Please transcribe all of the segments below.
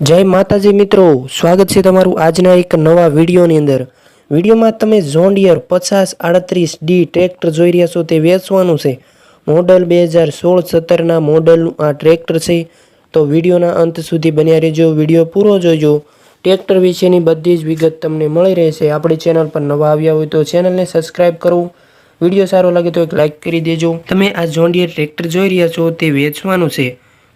જય માતાજી મિત્રો, સ્વાગત છે તમારું આજના એક નવા વિડીયોની અંદર. વિડીયોમાં તમે ઝોન્ડિયર પચાસ આડત્રીસ ડી ટ્રેક્ટર જોઈ રહ્યા છો, તે વેચવાનું છે. મોડલ બે હજાર સોળ સત્તરના મોડલનું આ ટ્રેક્ટર છે. તો વિડીયોના અંત સુધી બન્યા રહેજો, વીડિયો પૂરો જોજો. ટ્રેક્ટર વિશેની બધી જ વિગત તમને મળી રહેશે. આપણી ચેનલ પર નવા આવ્યા હોય તો ચેનલને સબસ્ક્રાઇબ કરવું. વીડિયો સારો લાગે તો એક લાઇક કરી દેજો. તમે આ જોન્ડિયર ટ્રેક્ટર જોઈ રહ્યા છો, તે વેચવાનું છે.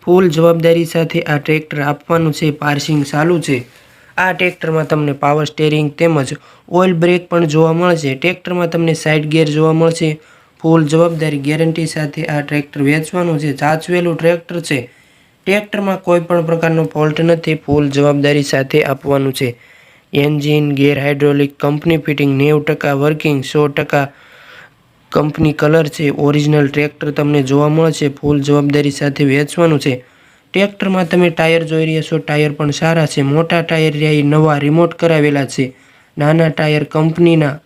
ફૂલ જવાબદારી સાથે આ ટ્રેક્ટર આપવાનું છે, પાર્સિંગ ચાલુ છે. આ ટ્રેક્ટરમાં તમને પાવર સ્ટેરિંગ તેમજ ઓઇલ બ્રેક પણ જોવા મળશે. ટ્રેક્ટરમાં તમને સાઇડ ગેર જોવા મળશે. ફૂલ જવાબદારી ગેરંટી સાથે આ ટ્રેક્ટર વેચવાનું છે. સાચવેલું ટ્રેક્ટર છે. ટ્રેક્ટરમાં કોઈ પણ પ્રકારનો ફોલ્ટ નથી. ફૂલ જવાબદારી સાથે આપવાનું છે. Engine, gear hydraulic company fitting નેવું ટકા, વર્કિંગ સો ટકા કંપની કલર છે, ઓરિજિનલ ટ્રેક્ટર તમને જોવા મળશે, ફૂલ જવાબદારી સાથે વેચવાનું છે. ટ્રેક્ટરમાં તમે ટાયર જોઈ રહ્યા છો, ટાયર પણ સારા છે. મોટા ટાયર રહ્યા, એ નવા રિમોટ કરાવેલા છે. નાના ટાયર કંપનીના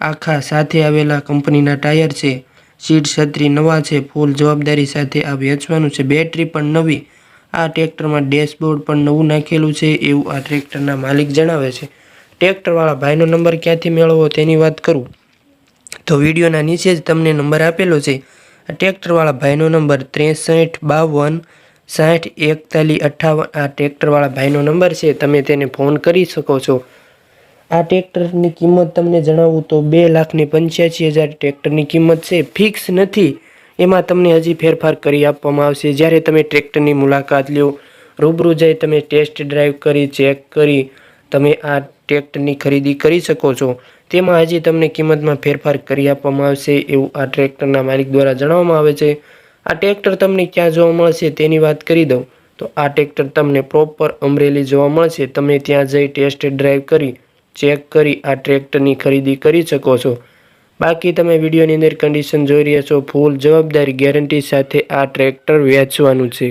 આખા સાથે આવેલા કંપનીના ટાયર છે. સીટ છત્રી નવા છે, ફૂલ જવાબદારી સાથે આ વેચવાનું છે. બેટરી પણ નવી, આ ટ્રેક્ટરમાં ડેશબોર્ડ પણ નવું નાખેલું છે, એવું આ ટ્રેક્ટરના માલિક જણાવે છે. ટ્રેક્ટરવાળા ભાઈનો નંબર ક્યાંથી મેળવવો તેની વાત કરું. તો વિડીયોના નીચે જ તમને નંબર આપેલો છે. આ ટ્રેક્ટરવાળા ભાઈનો નંબર ત્રેસઠ, બાવન, સાઠ, એકતાલીસ અઠ્ઠાવન આ ટ્રેક્ટરવાળા ભાઈનો નંબર છે, તમે તેને ફોન કરી શકો છો. આ ટ્રેક્ટરની કિંમત તમને જણાવું તો બે લાખને પંચ્યાસી હજાર ટ્રેક્ટરની કિંમત છે, ફિક્સ નથી. એમાં તમને હજી ફેરફાર કરી આપવામાં આવશે. જ્યારે તમે ટ્રેક્ટરની મુલાકાત લ્યો, રૂબરૂ જઈ તમે ટેસ્ટ ડ્રાઈવ કરી, ચેક કરી, તમે આ ટ્રેક્ટરની ખરીદી કરી શકો છો. તેમાં હજી તમને કિંમતમાં ફેરફાર કરી આપવામાં આવશે એવું આ ટ્રેક્ટરના માલિક દ્વારા જણાવવામાં આવે છે. આ ટ્રેક્ટર તમને ક્યાં જોવા મળશે તેની વાત કરી દઉં. તો આ ટ્રેક્ટર તમને પ્રોપર અમરેલી જોવા મળશે. તમે ત્યાં જઈ ટેસ્ટ ડ્રાઈવ કરી, ચેક કરી આ ટ્રેક્ટરની ખરીદી કરી શકો છો. બાકી તમે વિડીયોની અંદર કન્ડિશન જોઈ રહ્યા છો. ફૂલ જવાબદારી ગેરંટી સાથે આ ટ્રેક્ટર વેચવાનું છે.